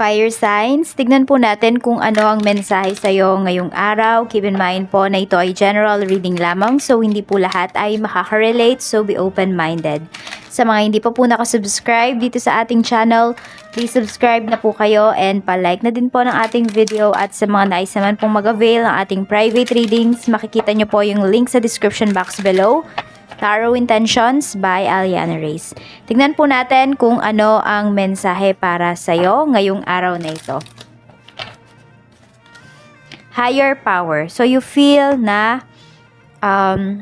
Fire signs, tignan po natin kung ano ang mensahe sa iyo ngayong araw. Keep in mind po na ito ay general reading lamang so hindi po lahat ay makaka-relate so be open-minded. Sa mga hindi pa po nakasubscribe dito sa ating channel, please subscribe na po kayo and pa-like na din po ng ating video at sa mga nais naman pong mag-avail ng ating private readings, makikita nyo po yung link sa description box below. Tarot Intentions by Aliana Reyes. Tignan po natin kung ano ang mensahe para sa'yo ngayong araw na ito. Higher power. So you feel na um,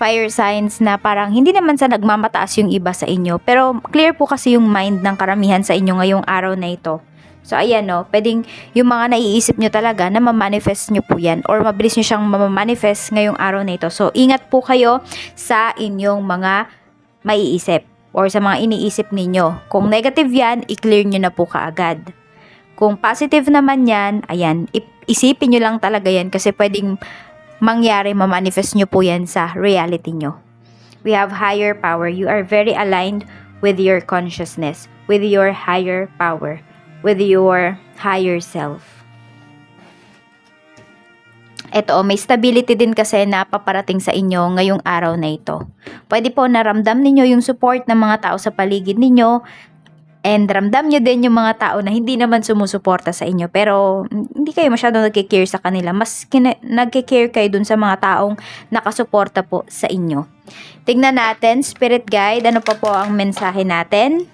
fire signs na parang hindi naman sa nagmamataas yung iba sa inyo. Pero clear po kasi yung mind ng karamihan sa inyo ngayong araw na ito. So, ayan no, pwedeng yung mga naiisip nyo talaga na ma-manifest nyo po yan or mabilis nyo siyang ma-manifest ngayong araw na ito. So, ingat po kayo sa inyong mga maiisip or sa mga iniisip ninyo. Kung negative yan, i-clear nyo na po kaagad. Kung positive naman yan, ayan, ip- isipin nyo lang talaga yan kasi pwedeng mangyari, ma-manifest nyo po yan sa reality nyo. We have higher power. You are very aligned with your consciousness, with your higher power with your higher self. Ito, may stability din kasi na paparating sa inyo ngayong araw na ito. Pwede po naramdam ninyo yung support ng mga tao sa paligid ninyo and ramdam nyo din yung mga tao na hindi naman sumusuporta sa inyo pero hindi kayo masyadong nagkikare sa kanila. Mas nagkikare kayo dun sa mga taong nakasuporta po sa inyo. Tignan natin, spirit guide, ano pa po ang mensahe natin?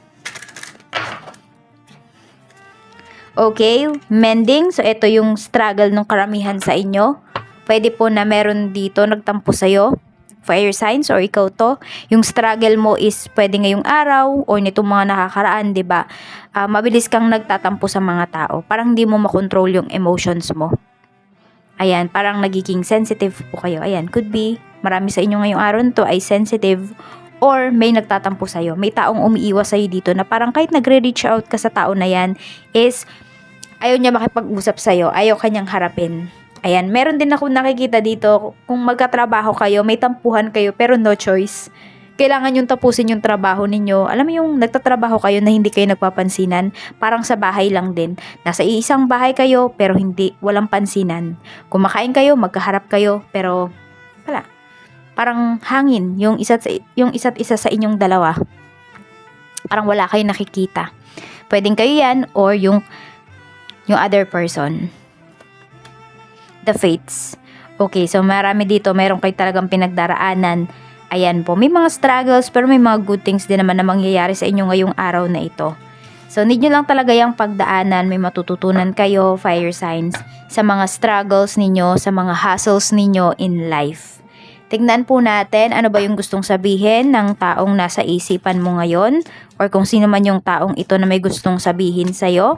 Okay, mending. So, ito yung struggle ng karamihan sa inyo. Pwede po na meron dito nagtampo sa'yo. Fire signs or ikaw to. Yung struggle mo is pwede ngayong araw or nitong mga nakakaraan, di ba? Ah, mabilis kang nagtatampo sa mga tao. Parang hindi mo makontrol yung emotions mo. Ayan, parang nagiging sensitive po kayo. Ayan, could be marami sa inyo ngayong araw to ay sensitive or may nagtatampo sa'yo. May taong umiiwas sa'yo dito na parang kahit nagre-reach out ka sa tao na yan is ayaw niya makipag-usap sa'yo, ayaw kanyang harapin. Ayan, meron din ako nakikita dito, kung magkatrabaho kayo, may tampuhan kayo, pero no choice. Kailangan yung tapusin yung trabaho ninyo. Alam mo yung nagtatrabaho kayo na hindi kayo nagpapansinan, parang sa bahay lang din. Nasa isang bahay kayo, pero hindi, walang pansinan. Kumakain kayo, magkaharap kayo, pero wala. Parang hangin yung isa't, yung isa't isa sa inyong dalawa. Parang wala kayong nakikita. Pwedeng kayo yan, or yung yung other person. The fates. Okay, so marami dito, meron kayo talagang pinagdaraanan. Ayan po, may mga struggles pero may mga good things din naman na mangyayari sa inyo ngayong araw na ito. So, need nyo lang talaga yung pagdaanan, may matututunan kayo, fire signs, sa mga struggles ninyo, sa mga hassles ninyo in life. Tignan po natin ano ba yung gustong sabihin ng taong nasa isipan mo ngayon or kung sino man yung taong ito na may gustong sabihin sa'yo.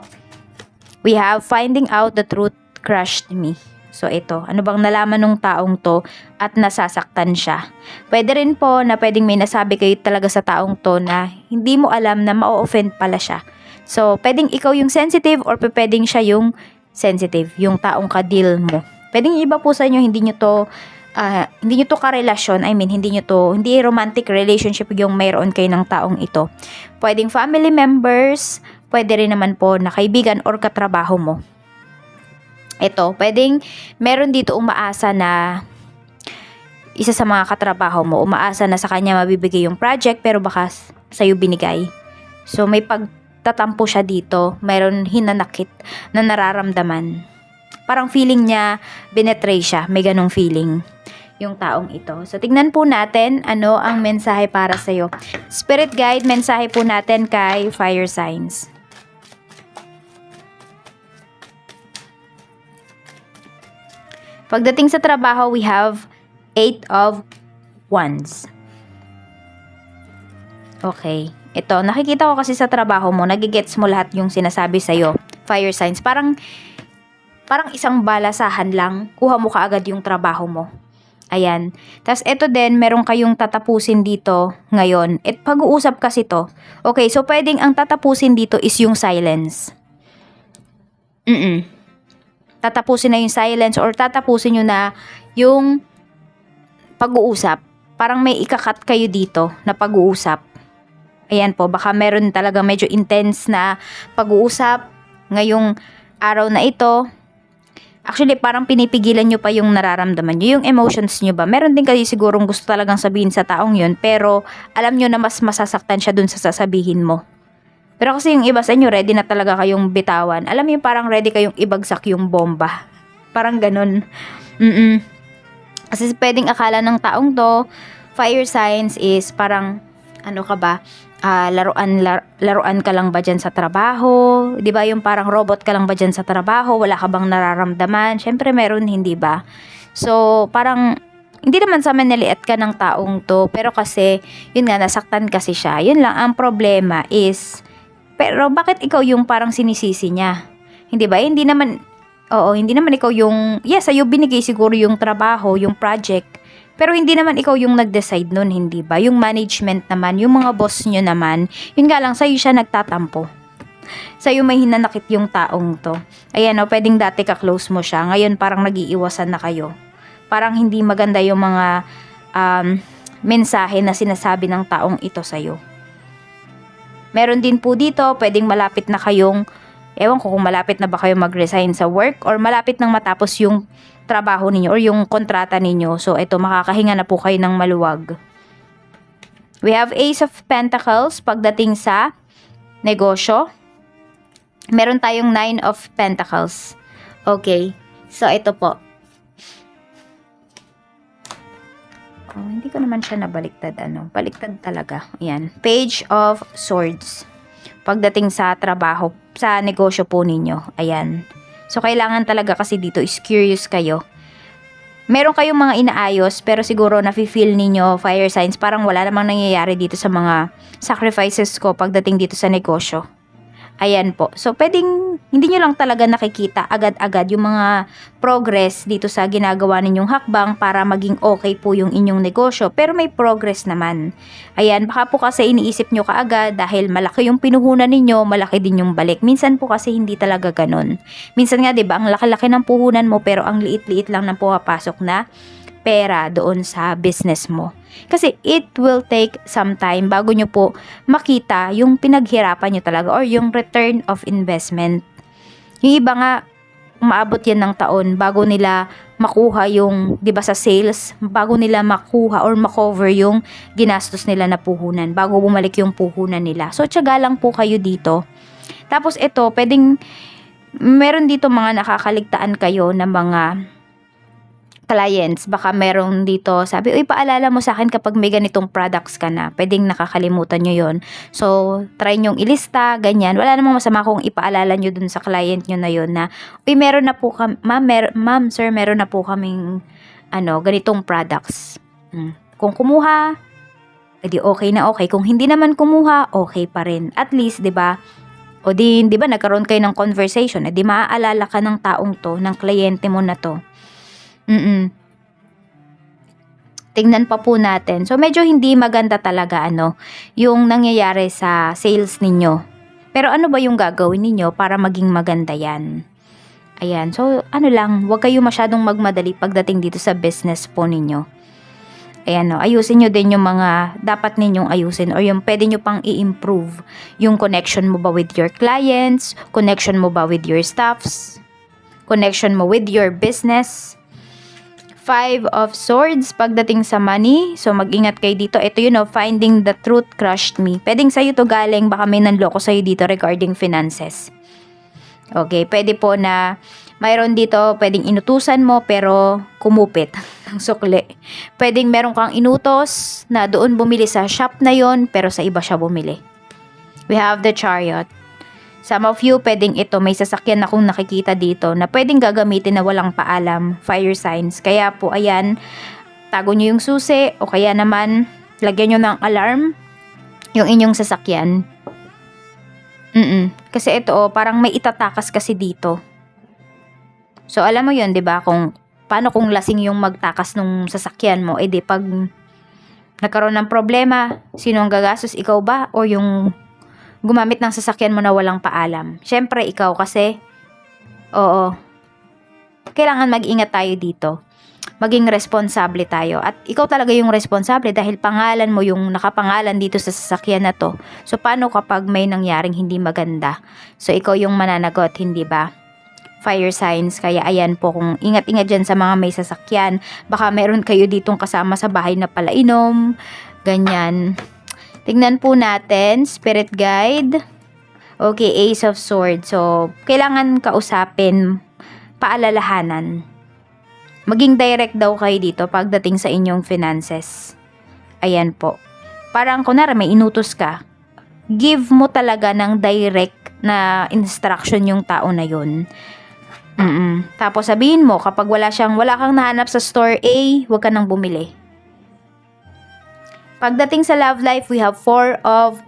We have finding out the truth crushed me. So ito, ano bang nalaman ng taong to at nasasaktan siya? Pwede rin po na pwedeng may nasabi kayo talaga sa taong to na hindi mo alam na ma-offend pala siya. So, pwedeng ikaw yung sensitive or pwedeng siya yung sensitive, yung taong ka-deal mo. Pwedeng iba po sa inyo, hindi nyo to ah, hindi nyo to karelasyon, I mean, hindi nyo to, hindi romantic relationship yung mayroon kayo ng taong ito. Pwedeng family members, pwede rin naman po na kaibigan or katrabaho mo. Ito, pwedeng meron dito umaasa na isa sa mga katrabaho mo, umaasa na sa kanya mabibigay yung project pero baka sa'yo binigay. So, may pagtatampo siya dito, meron hinanakit na nararamdaman. Parang feeling niya, binetray siya, may ganong feeling yung taong ito. So, tignan po natin ano ang mensahe para sa'yo. Spirit guide, mensahe po natin kay fire signs. Pagdating sa trabaho, we have eight of wands. Okay. Ito, nakikita ko kasi sa trabaho mo, nagigets mo lahat yung sinasabi sa'yo. Fire signs. Parang, parang isang balasahan lang, kuha mo kaagad yung trabaho mo. Ayan. Tapos ito din, meron kayong tatapusin dito ngayon. At pag-uusap kasi to. Okay, so pwedeng ang tatapusin dito is yung silence. Mm Tatapusin na yung silence or tatapusin nyo na yung pag-uusap. Parang may ikakat kayo dito na pag-uusap. Ayan po, baka meron talaga medyo intense na pag-uusap ngayong araw na ito, actually parang pinipigilan nyo pa yung nararamdaman nyo, yung emotions nyo ba. Meron din kayo sigurong gusto talagang sabihin sa taong yun, pero alam nyo na mas masasaktan siya dun sa sasabihin mo. Pero kasi yung iba sa inyo, ready na talaga kayong bitawan. Alam mo parang ready kayong ibagsak yung bomba. Parang ganun. Mm-mm. Kasi pwedeng akala ng taong to, fire signs is parang, ano ka ba, ah, laruan, lar- laruan ka lang ba dyan sa trabaho? Di ba yung parang robot ka lang ba dyan sa trabaho? Wala ka bang nararamdaman? Siyempre meron, hindi ba? So, parang, hindi naman sa maniliit ka ng taong to, pero kasi, yun nga, nasaktan kasi siya. Yun lang, ang problema is, pero bakit ikaw yung parang sinisisi niya? Hindi ba? Hindi naman, oo, hindi naman ikaw yung, yes, sa'yo binigay siguro yung trabaho, yung project, pero hindi naman ikaw yung nag-decide nun, hindi ba? Yung management naman, yung mga boss nyo naman, yun nga lang, sa'yo siya nagtatampo. Sa'yo may hinanakit yung taong to. Ayan o, pwedeng dati ka-close mo siya, ngayon parang nag-iiwasan na kayo. Parang hindi maganda yung mga um, mensahe na sinasabi ng taong ito sa'yo. Meron din po dito, pwedeng malapit na kayong, ewan ko kung malapit na ba kayo mag-resign sa work or malapit nang matapos yung trabaho ninyo or yung kontrata ninyo. So, ito, makakahinga na po kayo ng maluwag. We have Ace of Pentacles pagdating sa negosyo. Meron tayong Nine of Pentacles. Okay. So, ito po. Oh, hindi ko naman siya nabaliktad ano. Baliktad talaga. Ayan. Page of Swords. Pagdating sa trabaho, sa negosyo po ninyo. Ayan. So, kailangan talaga kasi dito is curious kayo. Meron kayong mga inaayos, pero siguro nafe-feel ninyo, fire signs, parang wala namang nangyayari dito sa mga sacrifices ko pagdating dito sa negosyo. Ayan po. So, pwedeng hindi nyo lang talaga nakikita agad-agad yung mga progress dito sa ginagawa ninyong hakbang para maging okay po yung inyong negosyo. Pero may progress naman. Ayan, baka po kasi iniisip nyo kaagad dahil malaki yung pinuhunan ninyo, malaki din yung balik. Minsan po kasi hindi talaga ganun. Minsan nga, di ba, ang laki-laki ng puhunan mo pero ang liit-liit lang ng pumapasok na pera doon sa business mo. Kasi it will take some time bago nyo po makita yung pinaghirapan nyo talaga or yung return of investment. Yung iba nga, umaabot yan ng taon bago nila makuha yung, di ba sa sales, bago nila makuha or makover yung ginastos nila na puhunan, bago bumalik yung puhunan nila. So, tiyaga lang po kayo dito. Tapos ito, pwedeng, meron dito mga nakakaligtaan kayo na mga clients, baka merong dito, sabi, uy, paalala mo sa akin kapag may ganitong products ka na. Pwedeng nakakalimutan nyo yon So, try nyong ilista, ganyan. Wala namang masama kung ipaalala nyo dun sa client nyo na yon na, uy, meron na po kami, ma'am, mer- ma'am, sir, meron na po kaming, ano, ganitong products. Hmm. Kung kumuha, edi okay na okay. Kung hindi naman kumuha, okay pa rin. At least, di ba, o di, di ba, nagkaroon kayo ng conversation, edi maaalala ka ng taong to, ng kliyente mo na to. Mm. Tingnan pa po natin. So medyo hindi maganda talaga ano yung nangyayari sa sales ninyo. Pero ano ba yung gagawin ninyo para maging maganda 'yan? Ayan. So ano lang, huwag kayo masyadong magmadali pagdating dito sa business po ninyo. Ayan no, ayusin nyo din yung mga dapat ninyong ayusin or yung pwede nyo pang i-improve. Yung connection mo ba with your clients, connection mo ba with your staffs, connection mo with your business, Five of Swords pagdating sa money. So, mag-ingat kayo dito. Ito yun, know, finding the truth crushed me. Pwedeng sa'yo to galing, baka may nanloko sa'yo dito regarding finances. Okay, pwede po na mayroon dito, pwedeng inutusan mo pero kumupit ng sukli. Pwedeng meron kang inutos na doon bumili sa shop na yon pero sa iba siya bumili. We have the chariot. Some of you, pwedeng ito, may sasakyan akong nakikita dito na pwedeng gagamitin na walang paalam, fire signs. Kaya po, ayan, tago nyo yung susi o kaya naman, lagyan nyo ng alarm yung inyong sasakyan. Mm Kasi ito, oh, parang may itatakas kasi dito. So, alam mo yun, di ba? Kung, paano kung lasing yung magtakas nung sasakyan mo, eh di pag nagkaroon ng problema, sino ang gagastos? Ikaw ba? O yung gumamit ng sasakyan mo na walang paalam. Siyempre, ikaw kasi, oo, kailangan mag-ingat tayo dito. maging responsable tayo. At ikaw talaga yung responsable dahil pangalan mo yung nakapangalan dito sa sasakyan na to. So, paano kapag may nangyaring hindi maganda? So, ikaw yung mananagot, hindi ba? Fire signs, kaya ayan po kung ingat-ingat dyan sa mga may sasakyan. Baka meron kayo ditong kasama sa bahay na palainom, ganyan. Tingnan po natin, spirit guide. Okay, Ace of Swords. So, kailangan kausapin, paalalahanan. Maging direct daw kayo dito pagdating sa inyong finances. Ayan po. Parang kunwari may inutos ka, give mo talaga ng direct na instruction yung tao na yun. Mm Tapos sabihin mo, kapag wala siyang, wala kang nahanap sa store A, huwag ka nang bumili. Pagdating sa love life, we have four of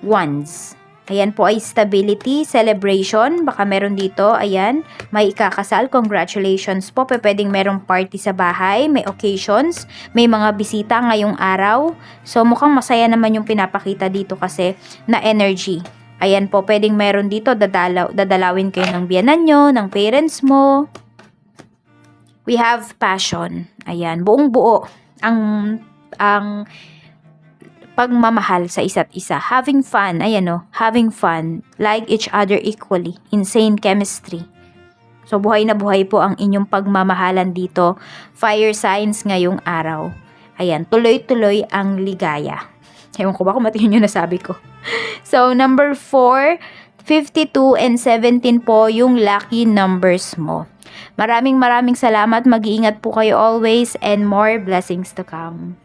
wands. Ayan po ay stability, celebration. Baka meron dito, ayan, may ikakasal. Congratulations po. Pwedeng merong party sa bahay, may occasions, may mga bisita ngayong araw. So mukhang masaya naman yung pinapakita dito kasi na energy. Ayan po, pwedeng meron dito, dadalaw, dadalawin kayo ng biyanan nyo, ng parents mo. We have passion. Ayan, buong buo. Ang, ang pagmamahal sa isa't isa. Having fun, ayan o, having fun, like each other equally, insane chemistry. So, buhay na buhay po ang inyong pagmamahalan dito. Fire signs ngayong araw. Ayan, tuloy-tuloy ang ligaya. Ewan ko ba kung mati yun nasabi ko. So, number 4, 52 and 17 po yung lucky numbers mo. Maraming maraming salamat. Mag-iingat po kayo always and more blessings to come.